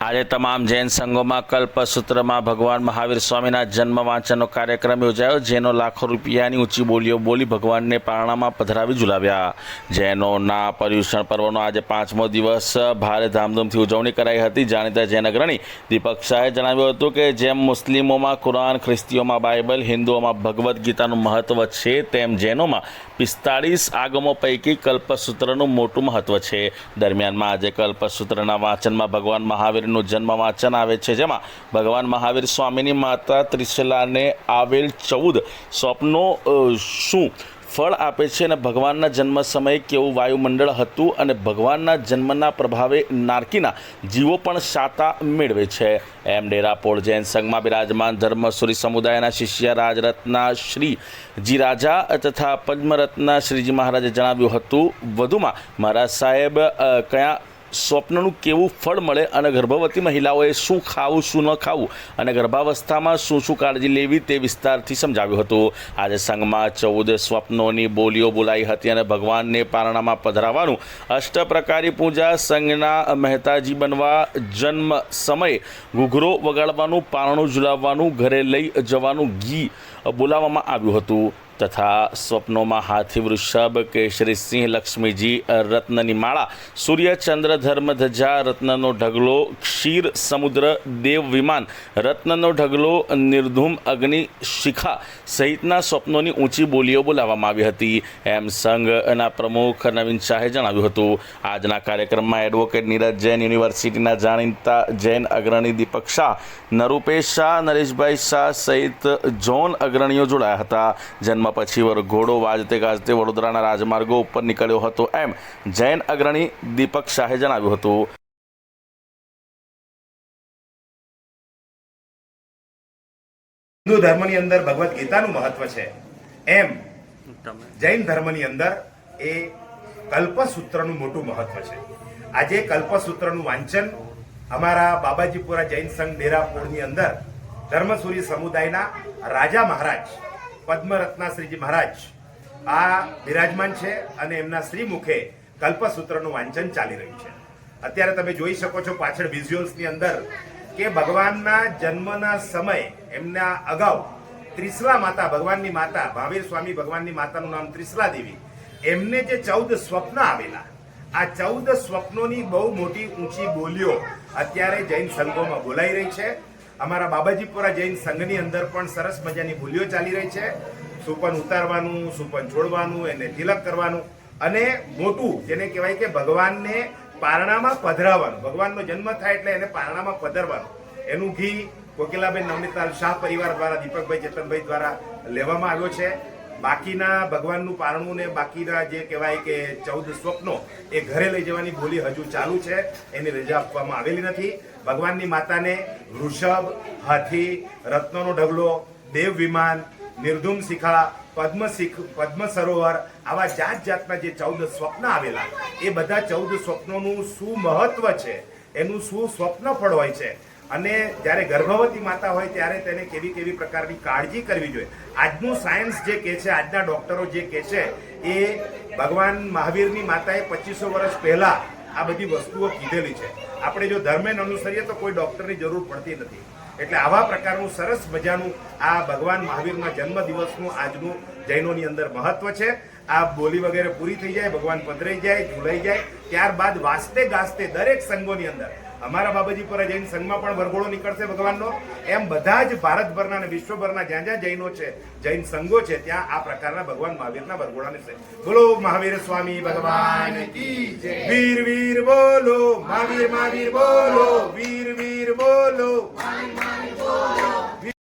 આજે તમામ જૈન સંઘોમાં કલ્પસૂત્રમાં ભગવાન મહાવીર સ્વામીના જન્મ વાંચનનો કાર્યક્રમ યોજાયો, જેનો લાખો રૂપિયાની ઊંચી બોલીઓ બોલી ભગવાનને પારણામાં પધરાવી ઝુલાવ્યા. જૈનોના પર્યુષણ પર્વનો આજે પાંચમો દિવસ ભારે ધામધૂમથી ઉજવણી કરાઈ હતી. જાણીતા જૈન અગ્રણી દીપક શાહે જણાવ્યું હતું કે જેમ મુસ્લિમોમાં કુરાન, ખ્રિસ્તીઓમાં બાઇબલ, હિન્દુઓમાં ભગવદ્ ગીતાનું મહત્ત્વ છે, તેમ જૈનોમાં પિસ્તાળીસ આગમો પૈકી કલ્પસૂત્રનું મોટું મહત્ત્વ છે. દરમિયાનમાં આજે કલ્પસૂત્રના વાંચનમાં ભગવાન મહાવીરનું જન્મ વાંચન આવે છે. જેમાં ભગવાન મહાવીર સ્વામીની માતા ત્રિશલાને આવેલ ચૌદ સ્વપ્નો શું ફળ આપે છે અને ભગવાનના જન્મ સમયે કેવું વાયુમંડળ હતું અને ભગવાનના જન્મના પ્રભાવે નારકીના જીવો પણ શાતા મેળવે છે. એમ ડેરાપોળ જૈન સંઘમાં બિરાજમાન ધર્મસુરી સમુદાયના શિષ્ય રાજરત્ના શ્રી જી રાજા તથા પદ્મરત્ના શ્રીજી મહારાજે જણાવ્યું હતું. વધુમાં મહારાજ સાહેબ કયા સ્વપ્નનું કેવું ફળ મળે અને ગર્ભવતી મહિલાઓએ શું ખાવું, શું ન ખાવું અને ગર્ભાવસ્થામાં શું શું કાળજી લેવી તે વિસ્તારથી સમજાવ્યું હતું. આજે સંઘમાં ચૌદ સ્વપ્નોની બોલીઓ બોલાઈ હતી અને ભગવાનને પારણામાં પધરાવવાનું અષ્ટપ્રકારી પૂજા સંઘના મહેતાજી બનવા જન્મ સમયે ઘૂઘરો વગાડવાનું, પારણું ઝુલાવવાનું, ઘરે લઈ જવાનું ઘી બોલાવવામાં આવ્યું હતું. તથા સ્વપ્નોમાં હાથી વૃષભ, કેશરી સિંહ, લક્ષ્મીજી, રત્નની માળા, સૂર્ય, ચંદ્ર ધર્મ ધજા રત્નનો ઢગલો, ક્ષીર, સમુદ્ર, દેવ વિમાન, રત્નનો ઢગલો, નિર્ધૂમ અગ્નિ શિખા સહિતના સ્વપ્નોની ઊંચી બોલીઓ બોલાવવામાં આવી હતી. એમ સંઘના પ્રમુખ નવીન શાહે જણાવ્યું હતું. આજના કાર્યક્રમમાં એડવોકેટ નીરજ જૈન યુનિવર્સિટીના જાણીતા જૈન અગ્રણી દીપક શાહ, નરૂપેશ શાહ, નરેશભાઈ શાહ સહિત જોન અગ્રણીઓ જોડાયા હતા. જન્મ પછી વરઘોડો વાજતે ગાજતે વડોદરાના રાજમાર્ગો ઉપર નીકળ્યો હતો એમ જૈન અગ્રણી દીપક શાહે જણાવ્યું હતું. હિન્દુ ધર્મની અંદર ભગવદ્ ગીતાનું મહત્વ છે. એમ જૈન ધર્મની અંદર એ કલ્પસૂત્રનું મોટું મહત્વ છે. આજે કલ્પસૂત્રનું વાંચન અમારા બાબાજીપુરા જૈન સંઘ ડેરાપોળની અંદર ધર્મસુરી સમુદાયના રાજા મહારાજ પદ્મરત્ના શ્રીજી મહારાજ આ બિરાજમાન છે અને એમના શ્રી મુખે કલ્પસૂત્રનું વાંચન ચાલી રહ્યું છે. અત્યારે તમે જોઈ શકો છો પાછળ વિઝ્યુઅલ્સની અંદર કે ભગવાનના જન્મના સમય એમના અગાઉ ત્રિસલા માતા ભગવાનની માતા, ભાવીર સ્વામી ભગવાનની માતાનું નામ ત્રિસલા દેવી, એમને જે ચૌદ સ્વપ્ન આવેલા, આ ચૌદ સ્વપ્નોની બહુ મોટી ઊંચી બોલીઓ અત્યારે જૈન સંઘોમાં બોલાઈ રહી છે. અમારા બાબાજીપુરા જૈન સંઘની અંદર પણ સરસ મજાની ભૂલીઓ ચાલી રહી છે. સુપન ઉતારવાનું, સુપન છોડવાનું, એને તિલક કરવાનું અને મોટું જેને કહેવાય કે ભગવાનને પારણામાં પધરાવાનું ભગવાનનો જન્મ થાય એટલે એને પારણામાં પધરવાનું. એનું ઘી કોકિલાબેન નવનીતાલ શાહ પરિવાર દ્વારા, દીપકભાઈ ચેતનભાઈ દ્વારા લેવામાં આવ્યો છે. બાકીના ભગવાનનું પારણું ને બાકીના જે કહેવાય કે ચૌદ સ્વપ્નો એ ઘરે લઈ જવાની બોલી હજુ ચાલુ છે. એની રજા આપવામાં આવેલી નથી. ભગવાનની માતાને વૃષભ હાથી, રત્નનો ઢગલો, દેવ વિમાન, નિર્ધુમ શિખા પદ્મ શિખ, પદ્મ સરોવર આવા જાત જાતના જે ચૌદ સ્વપ્ન આવેલા, એ બધા ચૌદ સ્વપ્નોનું શું મહત્વ છે? એનું શું સ્વપ્ન ફળ હોય છે? અને જ્યારે ગર્ભવતી માતા હોય ત્યારે તેને કેવી કેવી પ્રકારની કાળજી કરવી જોઈએ. આજનું સાયન્સ જે કહે છે, આજના ડોક્ટરો જે કહે છે, એ ભગવાન મહાવીરની માતાએ પચીસો વર્ષ પહેલા આ બધી વસ્તુઓ કીધેલી છે. આપણે જો ધર્મેન અનુસરીએ તો કોઈ ડોક્ટરની જરૂર પડતી નથી. એટલે આવા પ્રકારનું સરસ મજાનું આ ભગવાન મહાવીરના જન્મ દિવસનું આજનું જૈનોની અંદર મહત્વ છે. આ બોલી વગેરે પૂરી થઈ જાય, ભગવાન પધરાઈ જાય, ઝૂલાઈ જાય. ત્યારબાદ વાસ્તે ગાસ્તે દરેક સંઘોની અંદર અમારા બાબાજી પર જૈન સંઘમાં પણ વરઘોડો નીકળશે ભગવાનનો. એમ બધા જ ભારતભરના અને વિશ્વભરના જ્યાં જ્યાં જૈનો છે, જૈન સંઘો છે, ત્યાં આ પ્રકારના ભગવાન મહાવીરના વરઘોડા નીકળશે બોલો મહાવીર સ્વામી ભગવાન વીર વીર બોલો, મહાવીર મહાવીર બોલો, વીર વીર બોલો.